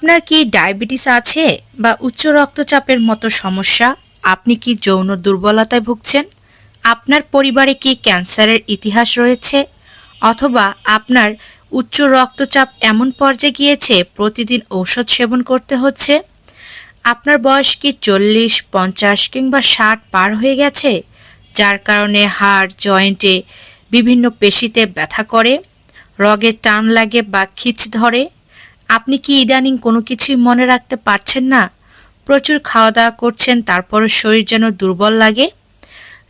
আপনার কি ডায়াবেটিস আছে বা উচ্চ রক্তচাপের মতো সমস্যা? আপনি কি যৌন দুর্বলতায় ভুগছেন? আপনার পরিবারে কি ক্যান্সারের ইতিহাস রয়েছে? অথবা আপনার উচ্চ রক্তচাপ এমন পর্যায়ে গিয়েছে, প্রতিদিন ঔষধ সেবন করতে হচ্ছে? আপনার বয়স কি চল্লিশ, পঞ্চাশ কিংবা ষাট পার হয়ে গেছে, যার কারণে হাড়, জয়েন্টে বিভিন্ন পেশিতে ব্যথা করে, রগে টান লাগে বা খিচ ধরে? আপনি কি ইদানিং কোনো কিছুই মনে রাখতে পারছেন না? প্রচুর খাওয়া দাওয়া করছেন, তারপরও শরীর যেন দুর্বল লাগে?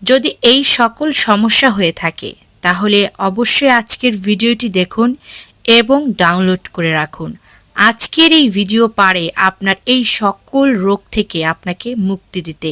যদি এই সকল সমস্যা হয়ে থাকে, তাহলে অবশ্যই আজকের ভিডিওটি দেখুন এবং ডাউনলোড করে রাখুন। আজকের এই ভিডিও পারে আপনার এই সকল রোগ থেকে আপনাকে মুক্তি দিতে।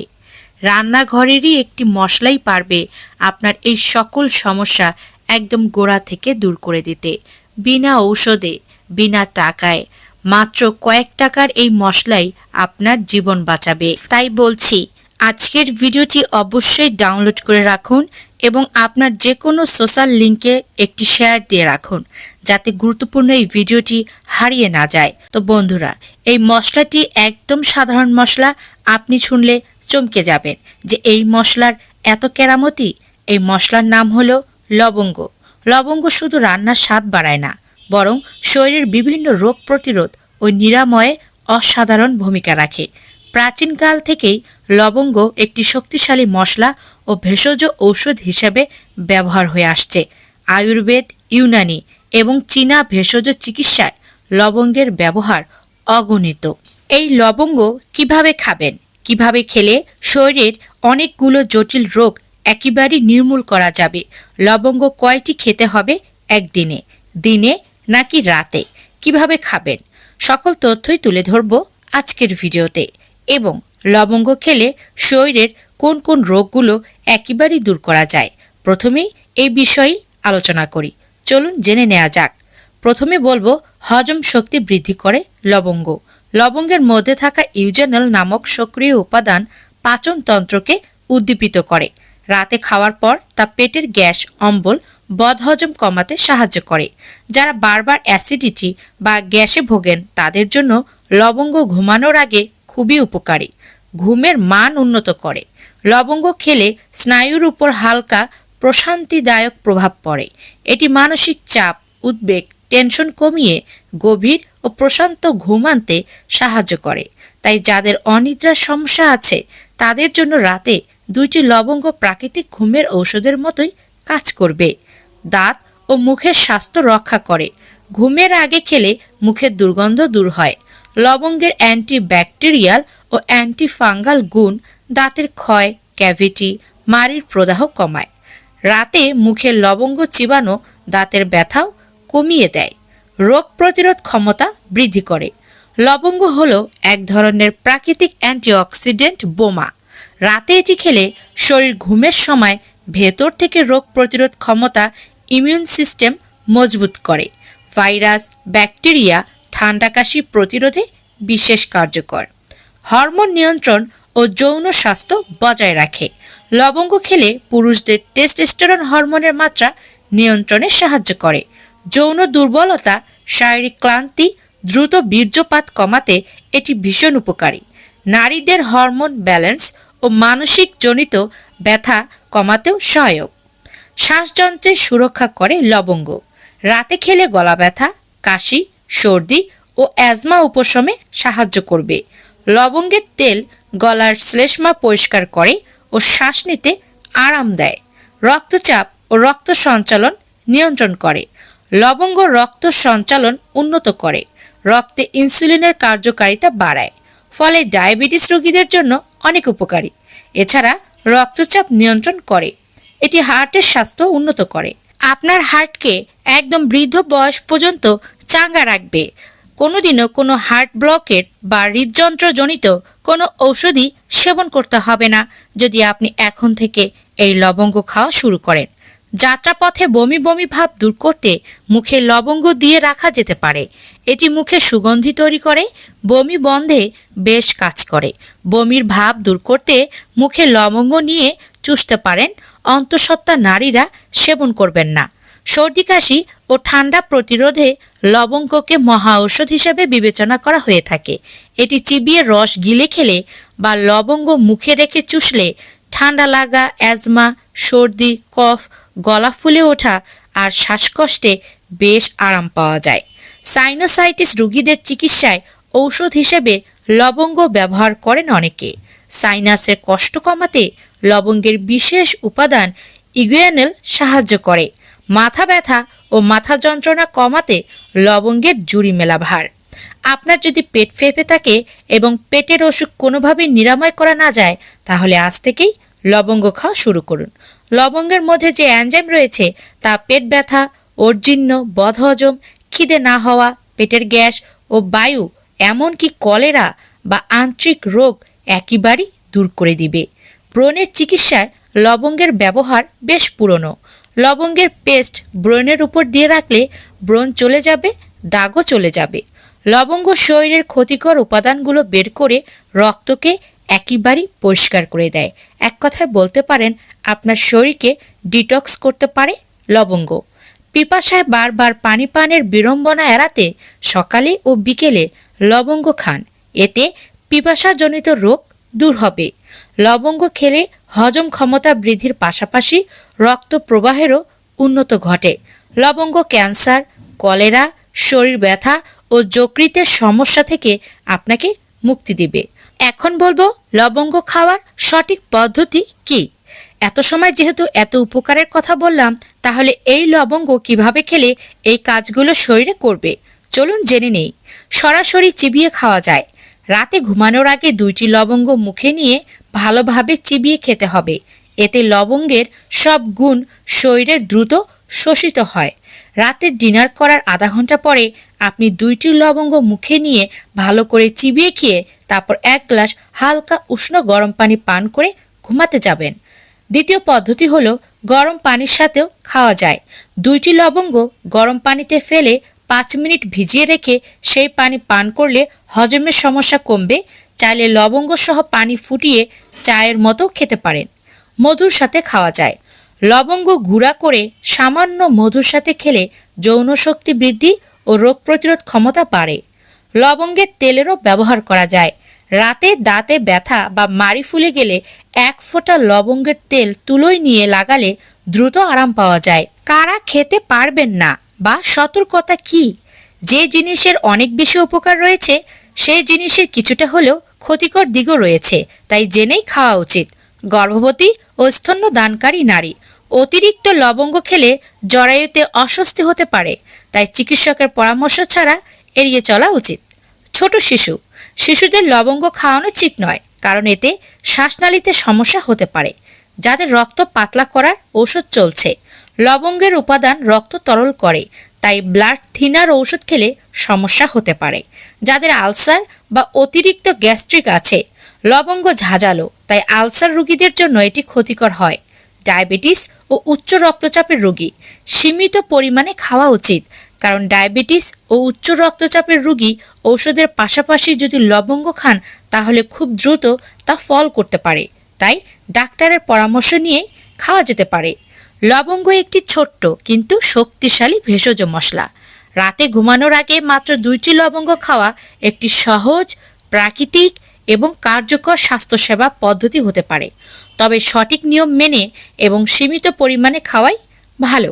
রান্নাঘরেরই একটি মশলাই পারবে আপনার এই সকল সমস্যা একদম গোড়া থেকে দূর করে দিতে, বিনা ঔষধে। বিনা টাকায়। মাত্র কয়েক টাকার এই মশলাই আপনার জীবন বাঁচাবে। তাই বলছি, আজকের ভিডিওটি অবশ্যই ডাউনলোড করে রাখুন এবং আপনার যে কোনো সোশ্যাল লিঙ্কে একটি শেয়ার দিয়ে রাখুন, যাতে গুরুত্বপূর্ণ এই ভিডিওটি হারিয়ে না যায়। তো বন্ধুরা, এই মশলাটি একদম সাধারণ মশলা, আপনি শুনলে চমকে যাবেন যে এই মশলার এত কেরামতি? এই মশলার নাম হলো লবঙ্গ। লবঙ্গ শুধু রান্নার স্বাদ বাড়ায় না বরং শরীরের বিভিন্ন রোগ প্রতিরোধ ও নিরাময়ে অসাধারণ ভূমিকা রাখে। প্রাচীনকাল থেকেই লবঙ্গ একটি শক্তিশালী মশলা ও ভেষজ ঔষধ হিসেবে ব্যবহার হয়ে আসছে। আয়ুর্বেদ, ইউনানি এবং চীনা ভেষজ চিকিৎসায় লবঙ্গের ব্যবহার অগণিত। এই লবঙ্গ কীভাবে খাবেন, কীভাবে খেলে শরীরের অনেকগুলো জটিল রোগ একেবারে নির্মূল করা যাবে? লবঙ্গ কয়টি খেতে হবে একদিনে? দিনে নাকি রাতে? কীভাবে খাবেন? সকল তথ্যই তুলে ধরব আজকের ভিডিওতে। এবং লবঙ্গ খেলে শরীরের কোন কোন রোগগুলো একেবারেই দূর করা যায়? প্রথমেই এই বিষয়েই আলোচনা করি। চলুন জেনে নেওয়া যাক। প্রথমে বলব, হজম শক্তি বৃদ্ধি করে লবঙ্গ। লবঙ্গের মধ্যে থাকা ইউজেনল নামক সক্রিয় উপাদান পাচনতন্ত্রকে উদ্দীপিত করে। রাতে খাওয়ার পর তা পেটের গ্যাস, অম্বল বদহজম কমাতে সাহায্য করে। যারা বারবার অ্যাসিডিটি বা গ্যাসে ভোগেন, তাদের জন্য লবঙ্গ ঘুমানোর আগে খুবই উপকারী। ঘুমের মান উন্নত করে। লবঙ্গ খেলে স্নায়ুর উপর হালকা প্রশান্তিদায়ক প্রভাব পড়ে। এটি মানসিক চাপ, উদ্বেগ, টেনশন কমিয়ে গভীর ও প্রশান্ত ঘুম আনতে সাহায্য করে। তাই যাদের অনিদ্রার সমস্যা আছে, তাদের জন্য রাতে দুইটি লবঙ্গ প্রাকৃতিক ঘুমের ঔষধের মতোই কাজ করবে। দাঁত ও মুখের স্বাস্থ্য রক্ষা করে। ঘুমের আগে খেলে মুখের দুর্গন্ধ দূর হয়। লবঙ্গের অ্যান্টিব্যাকটেরিয়াল ও অ্যান্টিফাঙ্গাল গুণ দাঁতের ক্ষয়, ক্যাভিটি, মাড়ির প্রদাহ কমায়। রাতে মুখে লবঙ্গ চিবানো দাঁতের ব্যথাও কমিয়ে দেয়। রোগ প্রতিরোধ ক্ষমতা বৃদ্ধি করে। লবঙ্গ হলো এক ধরনের প্রাকৃতিক অ্যান্টিঅক্সিডেন্ট বোমা। রাতে এটি খেলে শরীর ঘুমের সময় ভেতর থেকে রোগ প্রতিরোধ ক্ষমতা ইমিউন সিস্টেম মজবুত করে। ভাইরাস, ব্যাকটেরিয়া ঠান্ডা কাশি প্রতিরোধে বিশেষ কার্যকর। হরমোন নিয়ন্ত্রণ ও যৌন স্বাস্থ্য বজায় রাখে। লবঙ্গ খেলে পুরুষদের টেস্টোস্টেরন হরমোনের মাত্রা নিয়ন্ত্রণে সাহায্য করে। যৌন দুর্বলতা, শারীরিক ক্লান্তি, দ্রুত বীর্যপাত কমাতে এটি ভীষণ উপকারী। নারীদের হরমোন ব্যালেন্স ও মানসিক জনিত ব্যথা কমাতেও সহায়ক। শ্বাসযন্ত্রের সুরক্ষা করে লবঙ্গ। রাতে খেলে গলা ব্যথা, কাশি, সর্দি ও অ্যাজমা উপশমে সাহায্য করবে। লবঙ্গের তেল গলার শ্লেষ্মা পরিষ্কার করে ও শ্বাস নিতে আরাম দেয়। রক্তচাপ ও রক্ত সঞ্চালন নিয়ন্ত্রণ করে। লবঙ্গ রক্ত সঞ্চালন উন্নত করে। রক্তে ইনসুলিনের কার্যকারিতা বাড়ায়। ফলে ডায়াবেটিস রোগীদের জন্য অনেক উপকারী। এছাড়া রক্তচাপ নিয়ন্ত্রণ করে। এটি হার্টের স্বাস্থ্য উন্নত করে। আপনার হার্টকে একদম বৃদ্ধ বয়স পর্যন্ত চাঙ্গা রাখবে। কোনোদিনও কোনো হার্ট ব্লকের বা হৃদযন্ত্রজনিত কোনো ঔষধি সেবন করতে হবে না যদি আপনি এখন থেকে এই লবঙ্গ খাওয়া শুরু করেন। যাত্রাপথে বমি বমি ভাব দূর করতে মুখে লবঙ্গ দিয়ে রাখা যেতে পারে। এটি মুখে সুগন্ধি তৈরি করে, বমি বন্ধে বেশ কাজ করে। বমির ভাব দূর করতে মুখে লবঙ্গ নিয়ে চুষতে পারেন, অন্তঃসত্ত্বা নারীরা সেবন করবেন না। সর্দি কাশি ও ঠান্ডা প্রতিরোধে লবঙ্গকে মহা ঔষধ হিসেবে বিবেচনা করা হয়ে থাকে। এটি চিবিয়ে রস গিলে খেলে বা লবঙ্গ মুখে রেখে চুষলে ঠান্ডা লাগা, অ্যাজমা, সর্দি, কফ, গলা ফুলে ওঠা আর শ্বাসকষ্টে বেশ আরাম পাওয়া যায়। সাইনোসাইটিস রোগীদের চিকিৎসায় ঔষধ হিসেবে লবঙ্গ ব্যবহার করেন অনেকে। সাইনাসের কষ্ট কমাতে লবঙ্গের বিশেষ উপাদান ইগুয়ানেল সাহায্য করে। মাথা ব্যথা ও মাথা যন্ত্রণা কমাতে লবঙ্গের জুড়ি মেলা ভার আপনার যদি পেট ফেঁপে থাকে এবং পেটের অসুখ কোনোভাবেই নিরাময় করা না যায়, তাহলে আজ থেকেই লবঙ্গ খাওয়া শুরু করুন। লবঙ্গের মধ্যে যে অ্যানজাইম রয়েছে, তা পেট ব্যথা অর্জিন্য বদহজম, খিদে না হওয়া, পেটের গ্যাস ও বায়ু, এমনকি কলেরা বা আন্ত্রিক রোগ একেবারেই দূর করে দিবে। ব্রণের চিকিৎসায় লবঙ্গের ব্যবহার বেশ পুরনো। লবঙ্গের পেস্ট ব্রণের উপর দিয়ে রাখলে ব্রণ চলে যাবে, দাগও চলে যাবে। লবঙ্গ শরীরের ক্ষতিকর উপাদানগুলো বের করে রক্তকে একেবারেই পরিষ্কার করে দেয়। এক কথায় বলতে পারেন, আপনার শরীরকে ডিটক্স করতে পারে লবঙ্গ। পিপাসায় বারবার পানি পানের বিড়ম্বনা এড়াতে সকালে ও বিকেলে লবঙ্গ খান। এতে পিপাসাজনিত রোগ দূর হবে। লবঙ্গ খেলে হজম ক্ষমতা বৃদ্ধির পাশাপাশি রক্ত প্রবাহেরও উন্নত ঘটে। লবঙ্গ, ক্যান্সার, কলেরা, শরীর ব্যথা ও যকৃতের সমস্যা থেকে আপনাকে মুক্তি দিবে। এখন বলব, লবঙ্গ খাওয়ার সঠিক পদ্ধতি কি? এত সময় যেহেতু এত উপকারের কথা বললাম, তাহলে এই লবঙ্গ কীভাবে খেলে এই কাজগুলো শরীরে করবে? চলুন জেনে নেই। সরাসরি চিবিয়ে খাওয়া যায়। রাতে ঘুমানোর আগে দুইটি লবঙ্গ মুখে নিয়ে ভালোভাবে চিবিয়ে খেতে হবে। এতে লবঙ্গের সব গুণ শরীরে দ্রুত শোষিত হয়। রাতের ডিনার করার আধা ঘণ্টা পরে আপনি দুইটি লবঙ্গ মুখে নিয়ে ভালো করে চিবিয়ে খেয়ে তারপর এক গ্লাস হালকা উষ্ণ গরম পানি পান করে ঘুমাতে যাবেন। দ্বিতীয় পদ্ধতি হলো গরম পানির সাথেও খাওয়া যায়। দুইটি লবঙ্গ গরম পানিতে ফেলে পাঁচ মিনিট ভিজিয়ে রেখে সেই পানি পান করলে হজমের সমস্যা কমবে। চাইলে লবঙ্গ সহ পানি ফুটিয়ে চায়ের মতো খেতে পারেন। মধুর সাথে খাওয়া যায়। লবঙ্গ গুঁড়া করে সামান্য মধুর সাথে খেলে যৌন শক্তি বৃদ্ধি ও রোগ প্রতিরোধ ক্ষমতা বাড়ে। লবঙ্গের তেলেরও ব্যবহার করা যায়। রাতে দাঁতে ব্যথা বা মাড়ি ফুলে গেলে এক ফোঁটা লবঙ্গের তেল তুলোয় নিয়ে লাগালে দ্রুত আরাম পাওয়া যায়। কারা খেতে পারবেন না। বা সতর্কতা কি? যে জিনিসের অনেক বেশি উপকার রয়েছে, সেই জিনিসের কিছুটা হলেও ক্ষতিকর দিকও রয়েছে, তাই জেনেই খাওয়া উচিত। গর্ভবতী ও স্তন্যদানকারী নারী, অতিরিক্ত লবঙ্গ খেলে জরায়ুতে অস্বস্তি হতে পারে, তাই চিকিৎসকের পরামর্শ ছাড়া এড়িয়ে চলা উচিত। ছোট শিশু, শিশুদের লবঙ্গ খাওয়ানো ঠিক নয়, কারণ এতে শ্বাসনালীতে সমস্যা হতে পারে, যাদের রক্ত পাতলা করার ঔষধ চলছে। লবঙ্গের উপাদান রক্ত তরল করে, তাই ব্লাড থিনার ঔষধ খেলে সমস্যা হতে পারে। যাদের আলসার বা অতিরিক্ত গ্যাস্ট্রিক আছে, লবঙ্গ ঝাঁঝালো, তাই আলসার রোগীদের জন্য এটি ক্ষতিকর হয়। ডায়াবেটিস ও উচ্চ রক্তচাপের রোগী, সীমিত পরিমাণে খাওয়া উচিত, কারণ ডায়াবেটিস ও উচ্চ রক্তচাপের রোগী ঔষধের পাশাপাশি যদি লবঙ্গ খান, তাহলে খুব দ্রুত তা ফল করতে পারে। তাই ডাক্তারের পরামর্শ নিয়ে খাওয়া যেতে পারে। লবঙ্গ একটি ছোট্ট, কিন্তু শক্তিশালী ভেষজ মশলা। রাতে ঘুমানোর আগে মাত্র দুইটি লবঙ্গ খাওয়া একটি সহজ, প্রাকৃতিক এবং কার্যকর স্বাস্থ্যসেবা পদ্ধতি হতে পারে। তবে সঠিক নিয়ম মেনে এবং সীমিত পরিমাণে খাওয়াই ভালো।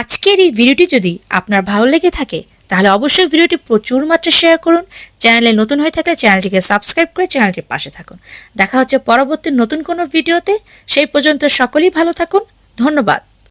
আজকের এই ভিডিওটি যদি আপনার ভালো লেগে থাকে, তাহলে অবশ্যই ভিডিওটি প্রচুর মাত্রায় শেয়ার করুন। চ্যানেলে নতুন হয়ে থাকলে চ্যানেলটিকে সাবস্ক্রাইব করে চ্যানেলটির পাশে থাকুন। দেখা হচ্ছে পরবর্তী নতুন কোনো ভিডিওতে। সেই পর্যন্ত সকলেই ভালো থাকুন। ধন্যবাদ।